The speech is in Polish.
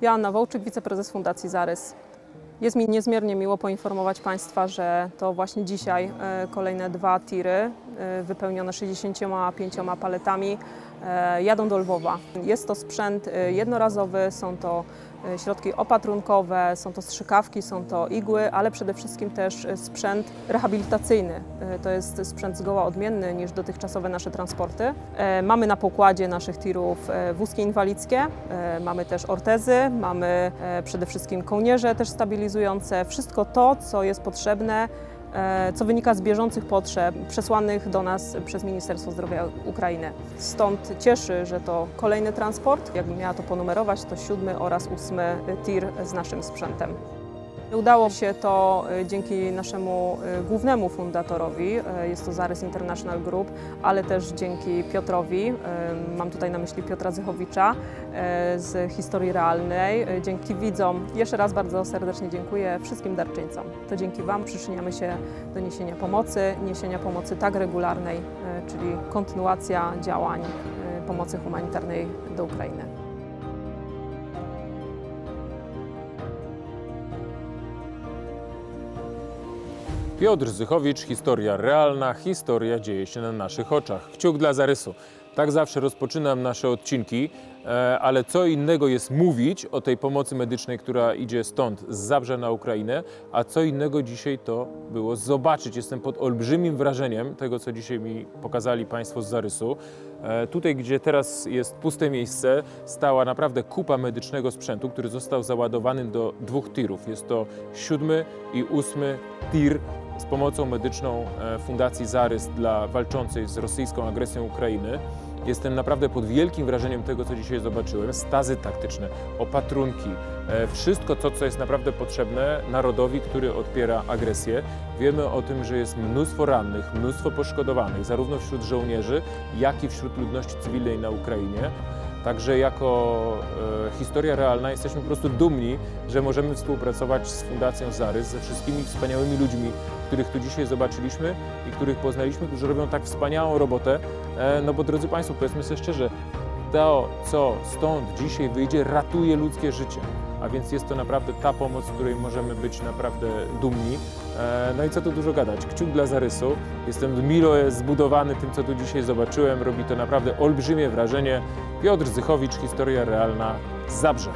Joanna Wołczyk, wiceprezes Fundacji Zarys. Jest mi niezmiernie miło poinformować Państwa, że to właśnie dzisiaj e, kolejne dwa tiry e, wypełnione 65 paletami jadą do Lwowa. Jest to sprzęt e, jednorazowy, są to e, środki opatrunkowe, są to strzykawki, są to igły, ale przede wszystkim też e, sprzęt rehabilitacyjny. E, To jest sprzęt zgoła odmienny niż dotychczasowe nasze transporty. E, Mamy na pokładzie naszych tirów e, wózki inwalidzkie, e, mamy też ortezy, mamy e, przede wszystkim kołnierze też stabilizujące, wszystko to, co jest potrzebne, e, co wynika z bieżących potrzeb przesłanych do nas przez Ministerstwo Zdrowia Ukrainy. Stąd cieszy, że to kolejny transport, jakbym miała to ponumerować, to siódmy oraz ósmy tir z naszym sprzętem. Udało się to e, dzięki naszemu e, głównemu fundatorowi, e, jest to Zarys International Group, ale też dzięki Piotrowi, mam tutaj na myśli Piotra Zychowicza z Historii Realnej, dzięki widzom. Jeszcze raz bardzo serdecznie dziękuję wszystkim darczyńcom. To dzięki Wam przyczyniamy się do niesienia pomocy, niesienia pomocy tak regularnej, czyli kontynuacja działań pomocy humanitarnej do Ukrainy. Piotr Zychowicz, historia realna, historia dzieje się na naszych oczach. Kciuk dla zarysu. Tak zawsze rozpoczynam nasze odcinki, e, ale co innego jest mówić o tej pomocy medycznej, która idzie stąd, z Zabrza na Ukrainę, a co innego dzisiaj to było zobaczyć. Jestem pod olbrzymim wrażeniem tego, co dzisiaj mi pokazali Państwo z zarysu. E, Tutaj, gdzie teraz jest puste miejsce, stała naprawdę kupa medycznego sprzętu, który został załadowany do dwóch tirów. Jest to siódmy i ósmy tir z pomocą medyczną e, Fundacji Zarys dla walczącej z rosyjską agresją Ukrainy. Jestem naprawdę pod wielkim wrażeniem tego, co dzisiaj zobaczyłem. Stazy taktyczne, opatrunki, e, wszystko to, co jest naprawdę potrzebne narodowi, który odpiera agresję. Wiemy o tym, że jest mnóstwo rannych, mnóstwo poszkodowanych, zarówno wśród żołnierzy, jak i wśród ludności cywilnej na Ukrainie. Także jako e, historia realna jesteśmy po prostu dumni, że możemy współpracować z Fundacją Zarys, ze wszystkimi wspaniałymi ludźmi, których tu dzisiaj zobaczyliśmy i których poznaliśmy, którzy robią tak wspaniałą robotę. E, no bo drodzy Państwo, powiedzmy sobie szczerze, to, co stąd dzisiaj wyjdzie, ratuje ludzkie życie. A więc jest to naprawdę ta pomoc, z której możemy być naprawdę dumni. E, No i co tu dużo gadać, kciuk dla zarysu. Jestem milo zbudowany tym, co tu dzisiaj zobaczyłem. Robi to naprawdę olbrzymie wrażenie. Piotr Zychowicz, historia realna Zabrze.